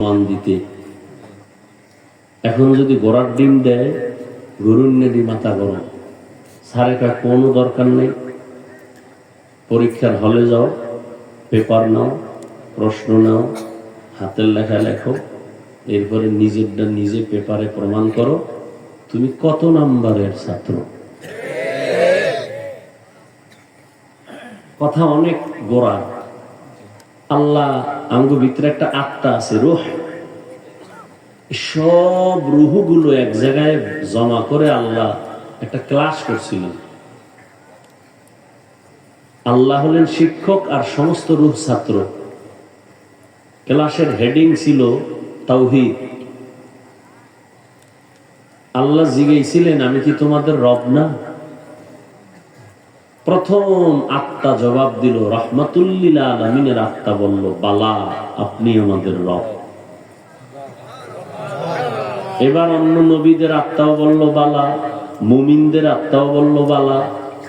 মান দিতে। এখন যদি গোড়ার ডিম দেয়, গরুর নেডি মাথা গরম। সারে কা কোনো দরকার নেই। পরীক্ষার হলে যাও, পেপার নাও, প্রশ্ন নাও, হাতের লেখা লেখো, এরপরে নিজেরটা নিজে পেপারে প্রমাণ করো, তুমি কত নাম্বারের ছাত্র। কথা অনেক গোড়া। আল্লাহ আঙ্গ ভিতরে একটা আত্মা আছে, রুহ। সব রুহগুলো এক জায়গায় জমা করে আল্লাহ একটা ক্লাস করছিলেন আল্লাহ হলেন শিক্ষক আর সমস্ত রুহ ছাত্র। ক্লাসের হেডিং ছিল তাওহিদ। আল্লাহ জিগেছিলেন আমি কি তোমাদের রব না? প্রথম আত্মা জবাব দিল, রহমাতুল্লিল আত্মা বলল, বালা আপনি আমাদের রব। এবার অন্য নবীদের আত্মাও বলল, বালা। মুমিনদের আত্মাও বলল, বালা।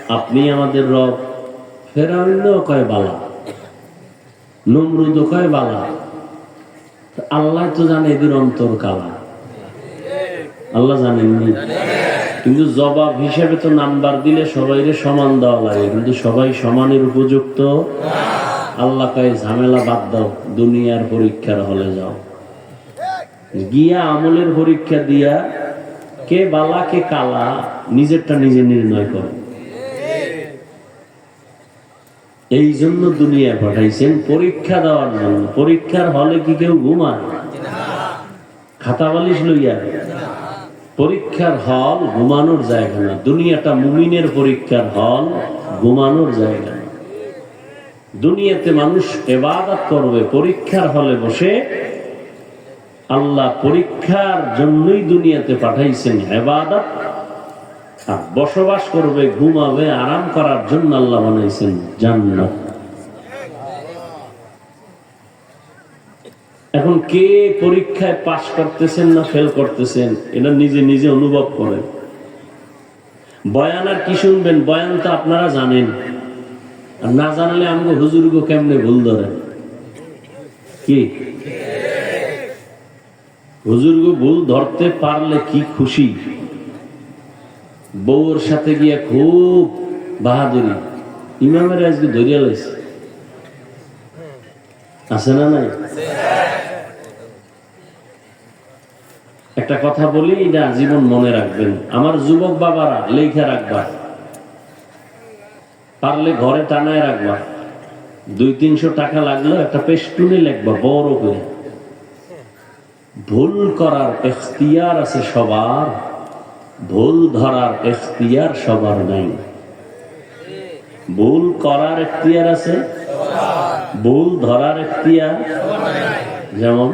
আপনি আমাদের রব। ফেরাউন কয়, বালা। নমরুদ কয়, বালা। আল্লাহ তো জানে এদের অন্তর কালা আল্লাহ জানেননি? কিন্তু জবাব হিসেবে তো নাম্বার দিলে সবাইরে সমান দেওয়া লাগে, কিন্তু সবাই সমানের উপযুক্ত। আল্লাহ কয়, ঝামেলা বাদ দাও, দুনিয়ার পরীক্ষার হলে যাও। গিয়া আমলের পরীক্ষা দিয়া কে বালা, কে কালা, নিজেরটা নিজে নির্ণয় করে। এই জন্য দুনিয়া পাঠাইছেন পরীক্ষা দেওয়ার জন্য। পরীক্ষার হলে কি কেউ ঘুমায়? খাতা বালিশ লইয়া। পরীক্ষার হল ঘুমানোর জায়গা না। দুনিয়াটা মুমিনের পরীক্ষার হল ঘুমানোর জায়গা না। দুনিয়াতে মানুষ এবাদত করবে, পরীক্ষার হলে বসে আল্লাহ পরীক্ষার জন্যই দুনিয়াতে পাঠাইছেন এবাদত। আর বসবাস করবে, ঘুমাবে, আরাম করার জন্য আল্লাহ বানাইছেন জান্নাত। এখন কে পরীক্ষায় পাশ করতেছেন না ফেল করতেছেন, এটা নিজে নিজে অনুভব করেন। বয়ান আর কি শুনবেন? বয়ান তো আপনারা জানেন। আর না জানলে আমাকে হুজুরগো কেমনে ভুল ধরেন কি? হুজুরগো ভুল ধরতে পারলে কি খুশি? বউর সাথে গিয়া খুব বাহাদুরি। ইমামের আজকে ধরিয়া লাইছে। আছে না নাই? একটা কথা বলি এটা জীবন মনে রাখবেন। আমার যুবক বাবারা লেখা রাখবা। পারলে ঘরে টানায় রাখবা। দুই তিনশো টাকা লাগল একটা পেস্টুনে লিখবা বড় করে। ভুল করার এখতিয়ার আছে সবার ভুল ধরার এখতিয়ার সবার নাই। ভুল করার এখতিয়ার আছে? ভুল ধরার এখতিয়ার? যেমন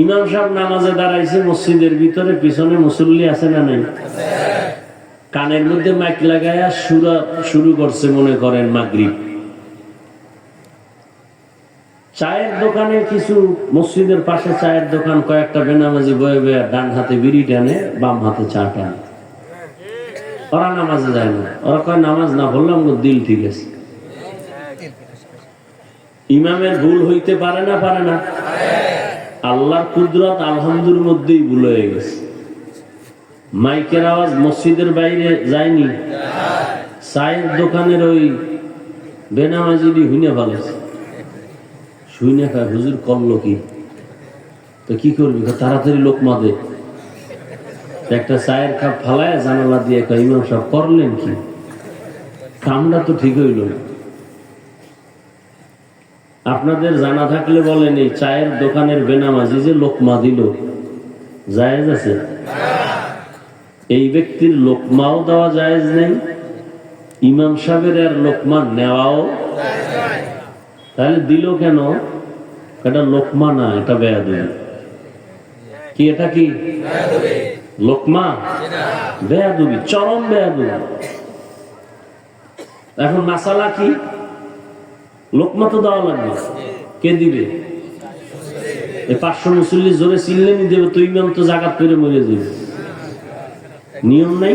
ইমাম সাহেব নামাজে দাঁড়াইছে, মসজিদের ভিতরে পিছনে মুসল্লি আছে না নেই? কানের মধ্যে মাইক লাগাইয়া সুরা শুরু করছে মনে করেন মাগরিব। চায়ের দোকানে কিছু মসজিদের পাশে চায়ের দোকান, কয়েকটা বেনামাজি বয়ে বয়ে ডান হাতে বিড়ি টানে, বাম হাতে চা টানে। ওরা নামাজে যায় না। ওরা কয়, নামাজ না বললাম দিল ঠিক আছে। ইমামের ভুল হইতে পারে না পারে না। আল্লাহর কুদরত আলহামদুর মধ্যেই ভুল হয়ে গেছে। মাইকের আওয়াজ মসজিদের বাইরে যায়নি? চায়ের দোকানের ওই বেনামাজিদি হুইনে ফেলেছে। শুইনে খায়, হুজুর করল কি? তো কি করবি? তাড়াতাড়ি লোক মাদে। একটা চায়ের কাপ ফালায় জানালা দিয়ে ইমাম সাহেব, করলেন কি? কামটা তো ঠিক হইল না। আপনাদের জানা থাকলে বলেন, এই চায়ের দোকানের বেনামাজি যে লোকমা দিল, জায়েজ আছে? এই ব্যক্তির লোকমাও দেওয়া জায়েজ নেই, ইমাম সাহেবের আর লোকমা নেওয়াও তাহলে দিল কেন? এটা লোকমা না, এটা বেয়াদবি। কি এটা কি? লোকমা? বেয়াদবি, চরম বেয়াদবি। এখন মাসালা কি? লোকমা তো দেওয়া লাগবে। কে দিবে? এই পাঁচশো মুসল্লি জোরে চিনলেনি দেবে তুই ইমাম তো জাগাত করে মরে দিবে নিয়ম নাই?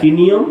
কি নিয়ম?